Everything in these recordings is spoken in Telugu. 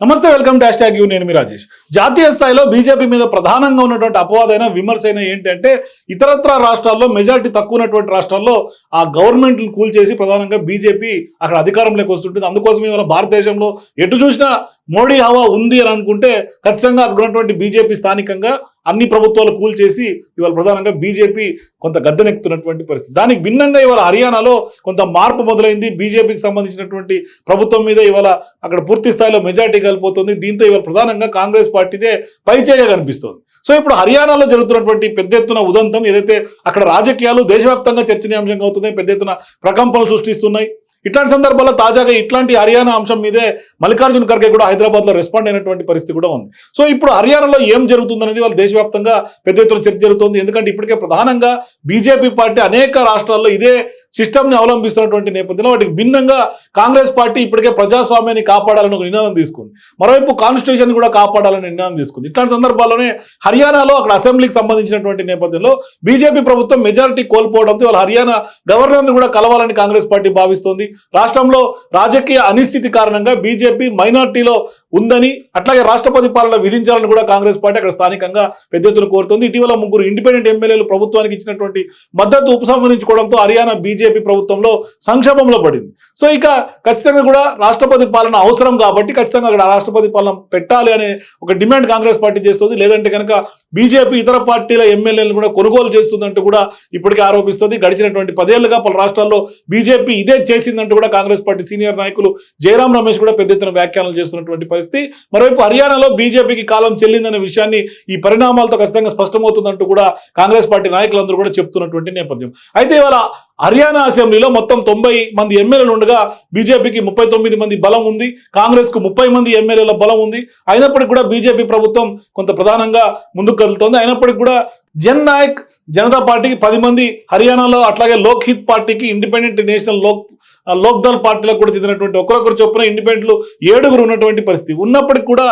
నమస్తే వెల్కమ్ డాష్ ట్యాగ్ యూ నేను మీ రాజేష్. జాతీయ స్థాయిలో బీజేపీ మీద ప్రధానంగా ఉన్నటువంటి అపవాదైన విమర్శ అయినా ఏంటంటే ఇతరత్ర రాష్ట్రాల్లో మెజార్టీ తక్కువ ఉన్నటువంటి రాష్ట్రాల్లో ఆ గవర్నమెంట్లు కూల్చేసి ప్రధానంగా బీజేపీ అక్కడ అధికారంలోకి వస్తుంటుంది. అందుకోసం ఇవాళ భారతదేశంలో ఎటు చూసినా మోడీ హవా ఉంది అని అనుకుంటే ఖచ్చితంగా అక్కడ ఉన్నటువంటి బీజేపీ స్థానికంగా అన్ని ప్రభుత్వాలు కూల్చేసి ఇవాళ ప్రధానంగా బీజేపీ కొంత గద్దెనెక్కుతున్నటువంటి పరిస్థితి. దానికి భిన్నంగా ఇవాళ హర్యానాలో కొంత మార్పు మొదలైంది. బీజేపీకి సంబంధించినటువంటి ప్రభుత్వం మీద ఇవాళ అక్కడ పూర్తి స్థాయిలో మెజార్టీ కలిపోతుంది. దీంతో ఇవాళ ప్రధానంగా కాంగ్రెస్ పార్టీదే పైచేగా కనిపిస్తోంది. సో ఇప్పుడు హర్యానాలో జరుగుతున్నటువంటి పెద్ద ఎత్తున ఉదంతం ఏదైతే అక్కడ రాజకీయాలు దేశవ్యాప్తంగా చర్చనీయాంశంగా అవుతున్నాయి పెద్ద ఎత్తున ప్రకంపనలు సృష్టిస్తున్నాయి ఇట్లాంటి సందర్భాల్లో తాజాగా ఇట్లాంటి హర్యానా అంశం మీదే మల్లికార్జున ఖర్గే కూడా హైదరాబాద్లో రెస్పాండ్ అయినటువంటి పరిస్థితి కూడా ఉంది. సో ఇప్పుడు హర్యానాలో ఏం జరుగుతుందనేది వాళ్ళ దేశవ్యాప్తంగా పెద్ద ఎత్తున చర్చ జరుగుతుంది. ఎందుకంటే ఇప్పటికే ప్రధానంగా బీజేపీ పార్టీ అనేక రాష్ట్రాల్లో ఇదే సిస్టమ్ని అవలంబిస్తున్నటువంటి నేపథ్యంలో వాటికి భిన్నంగా కాంగ్రెస్ పార్టీ ఇప్పటికే ప్రజాస్వామ్యాన్ని కాపాడాలని ఒక నినాదం తీసుకుంది. మరోవైపు కాన్స్టిట్యూషన్ కూడా కాపాడాలని నినాదం తీసుకుంది. ఇట్లాంటి సందర్భాల్లోనే హర్యానాలో అక్కడ అసెంబ్లీకి సంబంధించినటువంటి నేపథ్యంలో బీజేపీ ప్రభుత్వం మెజారిటీ కోల్పోవడంతో వాళ్ళ హర్యానా గవర్నర్ని కూడా కలవాలని కాంగ్రెస్ పార్టీ భావిస్తోంది. రాష్ట్రంలో రాజకీయ అనిశ్చితి కారణంగా బీజేపీ మైనార్టీలో ఉందని అట్లాగే రాష్ట్రపతి పాలన విధించాలని కూడా కాంగ్రెస్ పార్టీ అక్కడ స్థానికంగా పెద్ద ఎత్తున కోరుతోంది. ఇటీవల ముగ్గురు ఇండిపెండెంట్ ఎమ్మెల్యేలు ప్రభుత్వానికి ఇచ్చినటువంటి మద్దతు ఉపసంహరించుకోవడంతో హర్యానా బీజేపీ ప్రభుత్వంలో సంక్షోభంలో పడింది. సో ఇక ఖచ్చితంగా కూడా రాష్ట్రపతి పాలన అవసరం కాబట్టి ఖచ్చితంగా అక్కడ రాష్ట్రపతి పాలన పెట్టాలి అనే ఒక డిమాండ్ కాంగ్రెస్ పార్టీ చేస్తుంది. లేదంటే కనుక బీజేపీ ఇతర పార్టీల ఎమ్మెల్యేలను కూడా కొనుగోలు చేస్తుందంటూ కూడా ఇప్పటికే ఆరోపిస్తుంది. గడిచినటువంటి పదేళ్ళుగా పలు రాష్ట్రాల్లో బీజేపీ ఇదే చేసిందంటూ కూడా కాంగ్రెస్ పార్టీ సీనియర్ నాయకులు జయరాం రమేష్ కూడా పెద్ద ఎత్తున వ్యాఖ్యానాలు చేస్తున్నటువంటి పరిస్థితి మరోవైపు హర్యానాలో బీజేపీకి కాలం చెల్లిందనే విషయాన్ని ఈ పరిణామాలతో ఖచ్చితంగా స్పష్టమవుతుందంటూ కూడా కాంగ్రెస్ పార్టీ నాయకులందరూ కూడా చెప్తున్నటువంటి నేపథ్యం. అయితే ఇవాళ హర్యానా అసెంబ్లీలో మొత్తం తొంభై మంది ఎమ్మెల్యేలు ఉండగా బీజేపీకి ముప్పై తొమ్మిది మంది బలం ఉంది కాంగ్రెస్కు ముప్పై మంది ఎమ్మెల్యేల బలం ఉంది. అయినప్పటికీ కూడా బీజేపీ ప్రభుత్వం కొంత ప్రధానంగా ముందుకు కదులుతోంది. అయినప్పటికీ కూడా జన్ నాయక్ జనతా పార్టీకి పది మంది హర్యానాలో అట్లాగే లోక్హిత్ పార్టీకి ఇండిపెండెంట్ నేషనల్ లోక్ లోక్దల్ పార్టీలకు కూడా చెందినటువంటి ఒకరొకరు చొప్పున ఇండిపెండెంట్లు ఏడుగురు ఉన్నటువంటి పరిస్థితి. ఉన్నప్పటికీ కూడా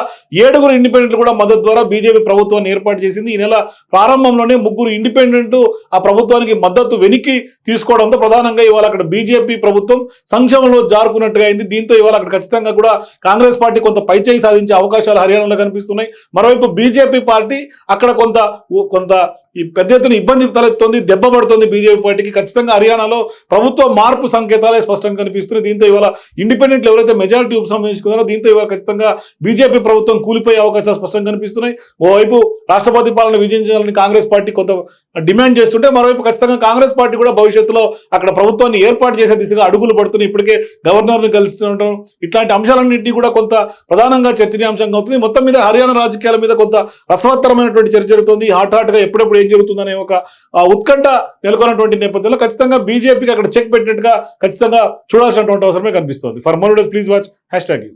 ఏడుగురు ఇండిపెండెంట్లు కూడా మద్దతు ద్వారా బీజేపీ ప్రభుత్వాన్ని ఏర్పాటు చేసింది. ఈ నెల ప్రారంభంలోనే ముగ్గురు ఇండిపెండెంట్ ఆ ప్రభుత్వానికి మద్దతు వెనక్కి తీసుకోవడంతో ప్రధానంగా ఇవాళ అక్కడ బీజేపీ ప్రభుత్వం సంక్షేమంలో జారుకున్నట్టుగా అయింది. దీంతో ఇవాళ అక్కడ ఖచ్చితంగా కూడా కాంగ్రెస్ పార్టీ కొంత పైచేయి సాధించే అవకాశాలు హర్యానాలో కనిపిస్తున్నాయి. మరోవైపు బీజేపీ పార్టీ అక్కడ కొంత కొంత up. ఈ పెద్ద ఎత్తున ఇబ్బంది తలెత్తుంది దెబ్బ పడుతుంది బీజేపీ పార్టీకి. ఖచ్చితంగా హర్యానాలో ప్రభుత్వ మార్పు సంకేతాలే స్పష్టంగా కనిపిస్తున్నాయి. దీంతో ఇవాళ ఇండిపెండెంట్లు ఎవరైతే మెజారిటీ ఉపసంహరించుకున్నారో దీంతో ఇవాళ ఖచ్చితంగా బీజేపీ ప్రభుత్వం కూలిపోయే అవకాశాలు స్పష్టంగా కనిపిస్తున్నాయి. ఓవైపు రాష్ట్రపతి పాలన విజయించాలని కాంగ్రెస్ పార్టీ కొంత డిమాండ్ చేస్తుంటే మరోవైపు ఖచ్చితంగా కాంగ్రెస్ పార్టీ కూడా భవిష్యత్తులో అక్కడ ప్రభుత్వాన్ని ఏర్పాటు చేసే దిశగా అడుగులు పడుతున్నాయి. ఇప్పటికే గవర్నర్ను కలుస్తుండటం ఇట్లాంటి అంశాలన్నింటినీ కూడా కొంత ప్రధానంగా చర్చనీయాంశంగా అవుతుంది. మొత్తం మీద హర్యానా రాజకీయాల మీద కొంత రసవత్తరమైనటువంటి చర్చ జరుగుతుంది. హాట్గా ఎప్పుడెప్పుడు జరుగుతుందనే ఒక ఉత్కంఠ నెలకొన్నటువంటి నేపథ్యంలో ఖచ్చితంగా బీజేపీకి అక్కడ చెక్ పెట్టినట్టుగా ఖచ్చితంగా చూడాల్సినటువంటి అవసరమే కనిపిస్తుంది. For more days please watch hashtag you